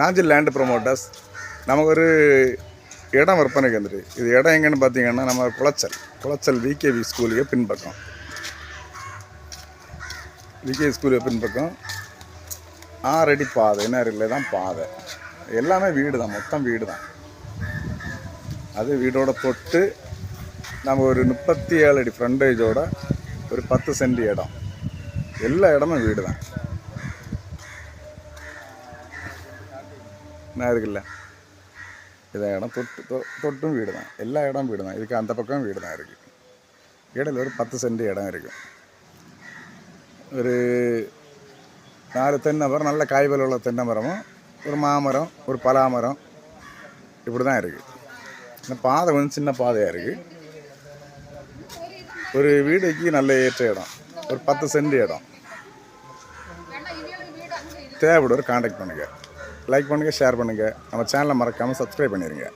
Nanjil land promoters நமக்கு ஒரு இடம் விற்பனைக்கு வந்துட்டு இது இடம் எங்கேன்னு பார்த்தீங்கன்னா நம்ம குளச்சல். குளச்சல் விகேவி ஸ்கூலுக்கு பின்பக்கம். விகேவி ஸ்கூலுக்கு பின்பக்கம். ஆறடி பாதை. என்ன இல்லை தான் பாதை. எல்லாமே வீடு தான் மொத்தம் வீடு தான் அது வீடோட தொட்டு நம்ம ஒரு முப்பத்தி ஏழு அடி ஃப்ரண்டேஜோட ஒரு பத்து சென்ட் இடம். எல்லா இடமும் வீடு தான் இருக்குல்ல இதை இடம் தொட்டு தொ- தொட்டும் வீடு தான். எல்லா இடம் வீடு தான். இதுக்கு அந்த பக்கம் வீடு தான் இருக்குது இடையில் ஒரு பத்து சென்ட் இடம் இருக்குது ஒரு நாலு தென்னை மரம் நல்ல காய்கள் உள்ள தென்னை மரமும் ஒரு மாமரம் ஒரு பலாமரம் இப்படி தான் இருக்குது இந்த பாதை கொஞ்சம் சின்ன பாதையாக இருக்குது ஒரு வீடுக்கு நல்ல ஏற்ற இடம். ஒரு பத்து சென்ட் இடம். தேவைப்படுற காண்டாக்ட் பண்ணுங்கள் லைக் பண்ணுங்கள் ஷேர் பண்ணுங்கள் நம்ம சேனலை மறக்காமல் சப்ஸ்கிரைப் பண்ணிடுங்க